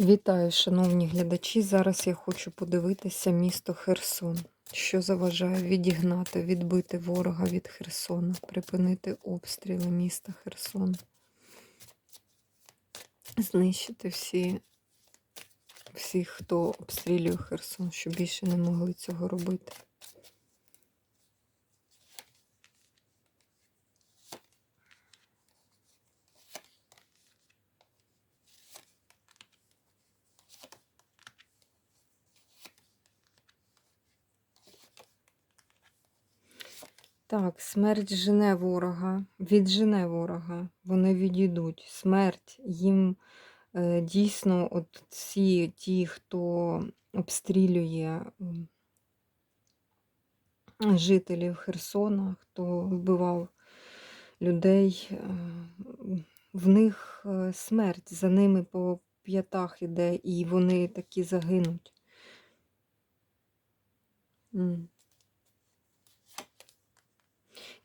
Вітаю, шановні глядачі. Зараз я хочу подивитися місто Херсон. Що заважає відігнати, відбити ворога від Херсона, припинити обстріли міста Херсон, знищити всі, всіх, хто обстрілює Херсон, щоб більше не могли цього робити. Так, смерть жене ворога, віджене ворога, вони відійдуть. Смерть їм е, дійсно, от всі ті, хто обстрілює жителів Херсона, хто вбивав людей, е, в них е, смерть за ними по п'ятах іде, і вони такі загинуть.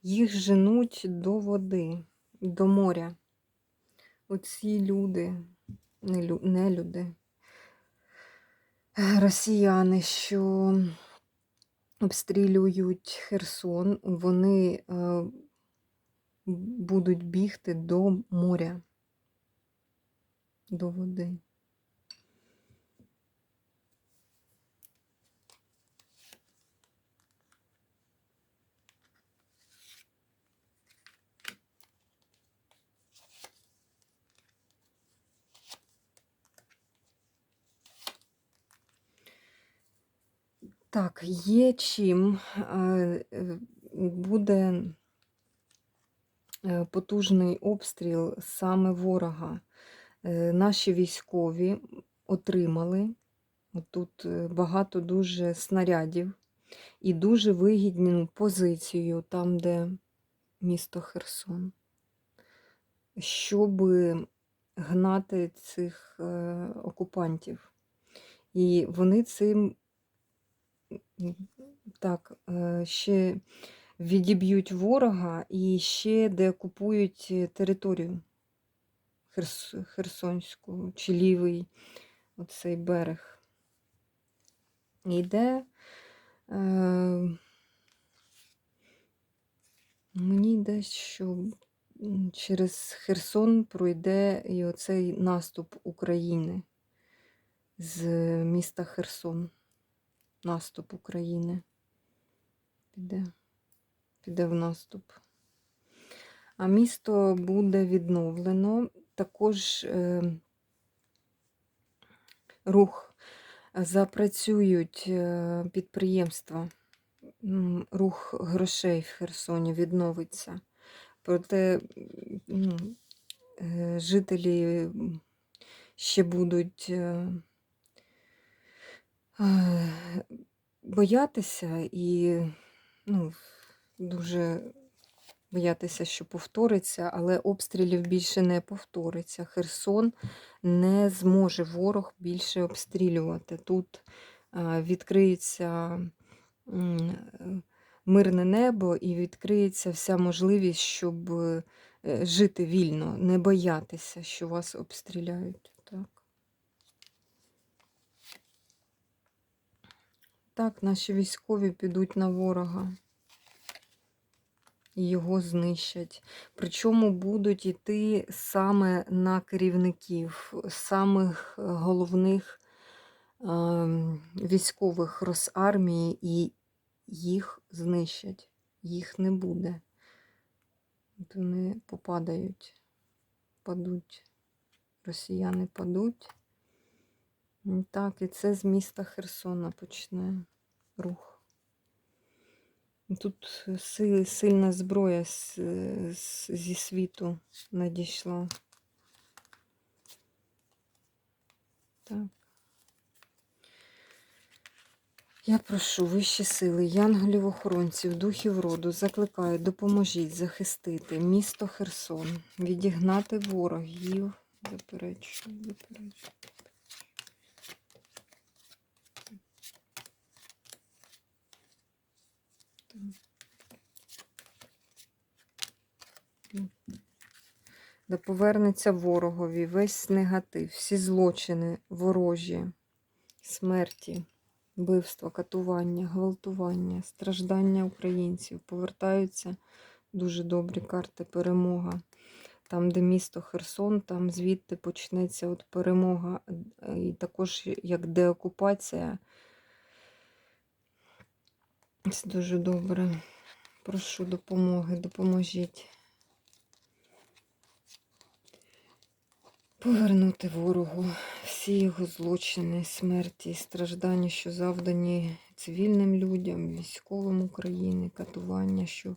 Їх женуть до води, до моря. Оці люди, не лю- не люди, росіяни, що обстрілюють Херсон, вони е, будуть бігти до моря, до води. Так, є чим е, е, буде е, потужний обстріл саме ворога. Наші військові отримали тут багато дуже снарядів і дуже вигідну позицію там, де місто Херсон, щоб гнати цих окупантів. І вони цим Так, е, ще відіб'ють ворога і ще деокупують е, територію Херс... Херсонську чи лівий оцей берег. Йде. Е... Мені йде, що через Херсон пройде і оцей наступ України з міста Херсон наступ України. Піде, піде в наступ. А місто буде відновлено. Також е, рух запрацюють е, підприємства, рух грошей в Херсоні відновиться. Проте ну, е, жителі ще будуть. Е, боятися і ну, дуже боятися, що повториться, але обстрілів більше не повториться. Херсон не зможе ворог більше обстрілювати. Тут е, відкриється мирне небо і відкриється вся можливість, щоб е, жити вільно, не боятися, що вас обстріляють. Так. Так, наші військові підуть на ворога і його знищать. Причому будуть йти саме на керівників, самих головних е, військових Росармії, і їх знищать. Їх не буде. Вони попадають, падуть. Росіяни падуть. Так, і це з міста Херсона почне рух. Тут сильна зброя з, зі світу надійшла. Так. Я прошу вищі сили, янголів охоронців, духів роду, закликаю, допоможіть захистити місто Херсон, відігнати ворогів. Заперечую, заперечую. Да повернеться ворогові, весь негатив, всі злочини ворожі, смерті, вбивства, катування, гвалтування, страждання українців. Повертаються дуже добрі карти, перемога. Там, де місто Херсон, там звідти почнеться от перемога. І також як деокупація. Це дуже добре. Прошу допомоги, допоможіть. Повернути ворогу всі його злочини, смерті і страждання, що завдані цивільним людям, військовим України, катування, що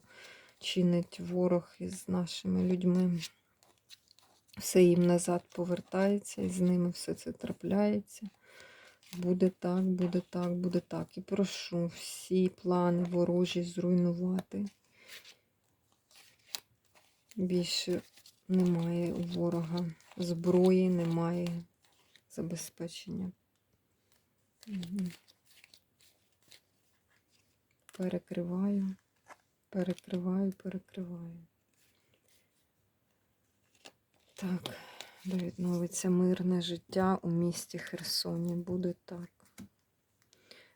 чинить ворог із нашими людьми. Все їм назад повертається, і з ними все це трапляється. Буде так, буде так, буде так. І прошу всі плани ворожі зруйнувати. Більше немає у ворога зброї, немає забезпечення. Перекриваю, перекриваю, перекриваю. Так, да відновиться мирне життя у місті Херсоні. Буде так.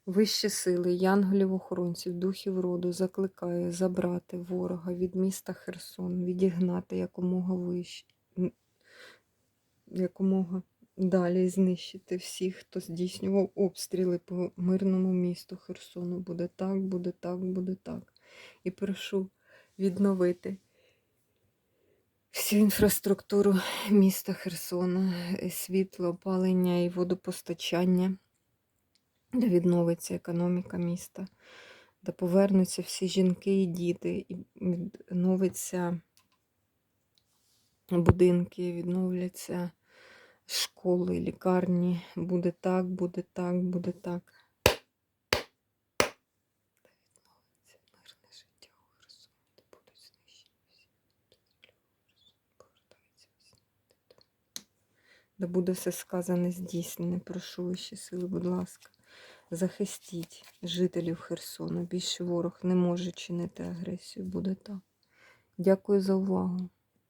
Вищі сили, янголів-охоронців, духів роду закликаю забрати ворога від міста Херсон, відігнати якомога вище, якомога далі знищити всіх, хто здійснював обстріли по мирному місту Херсону. Буде так, буде так, буде так. І прошу відновити всю інфраструктуру міста Херсона, світло, опалення і водопостачання, де відновиться економіка міста, де повернуться всі жінки і діти, і відновиться будинки, відновляться школи, лікарні. Буде так, буде так, буде так. Де буде все сказане здійснене. Прошу вищі сили, будь ласка. Захистіть жителів Херсону. Більше ворог не може чинити агресію. Буде так. Дякую за увагу.